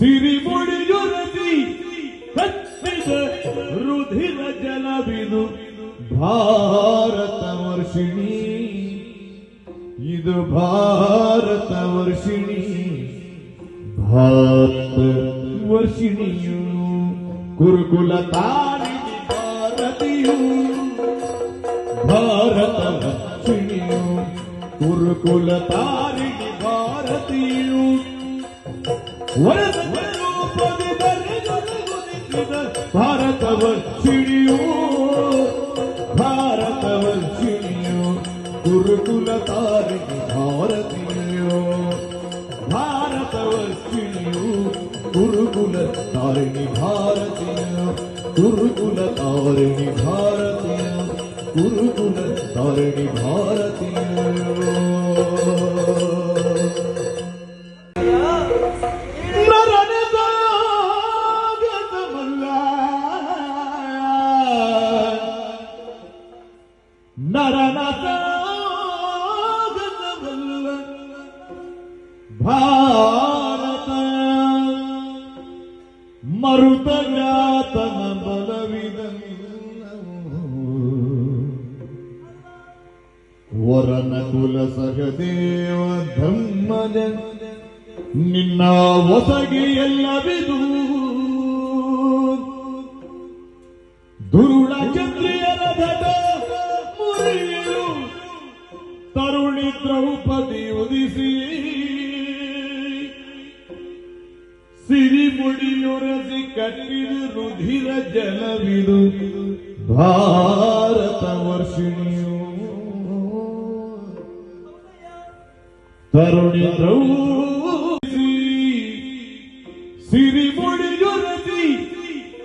सिरिमुडियुरति कच्चिद रुधिर जलविदु भारतवर्षिणी. इदु भारतवर्षिणी भारतवर्षिणियु कुरुकुलतारिणि भारतियु भारतवर्षिणियु कुरुकुलतारिणि भारतीय. భారతవర్షిణియు భారతవర్షిణియు గురుకుల తారిణి భారతీయో భారతవర్షిణియు గురుకుల తారిణి భారతీయో గురుకుల తారిణి భారతీయో గురుకుల తారిణి భారతీయో ಭಾರತ. ಮರುತ ಜ್ಞಾತನ ವರನ ಕುಲ ಸಹದೇವ ಧರ್ಮಜ ನಿನ್ನ ಒಸಗೆ ಎಲ್ಲವಿದು ದುರುಳ ಚಂದ್ರಿಯರ ಮುರಿಯಲು ತರುಣಿ ದ್ರೌಪದಿ ಉದಿಸಿ. ಸಿರಿ ಮುಡಿಯೊರಸಿ ಕಟ್ಟಿದು ರುಧಿರ ಜಲವಿದು ಭಾರತ ವರ್ಷಿಣಿಯು. ತರುಣಿ ದ್ರೌಪದಿ ಸಿರಿ ಮುಡಿಯೊರಸಿ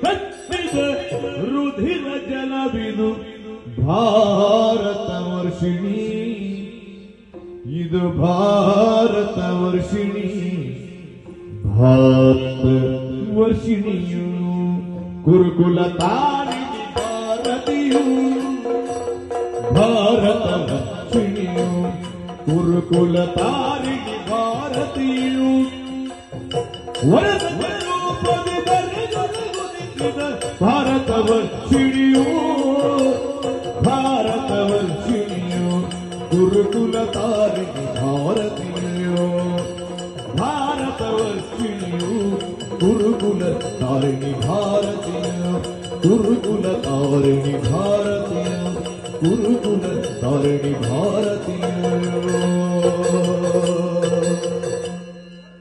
ಕಚ್ಚಿದ ರುಧಿರ ಜಲವಿದು ಭಾರತ वर्षिणी ईद भारत वर्षिणी भारत वर्षिणी कुरकुलतानि भारतियु भारत वर्षिणी कुरकुलतानि भारतियु। वरद भारत वर्षिणियू। ಗುರುಕುಲ ತಾರಿಣಿ ಭಾರತೀಯೋ ಭಾರತ ವರ್ಷಿಣಿಯು ಗುರುಕುಲ ತಾರಿಣಿ ಭಾರತೀಯ ಗುರುಕುಲ ತಾರಿಣಿ ಭಾರತೀಯ ಗುರುಕುಲ ತಾರಿಣಿ ಭಾರತೀಯ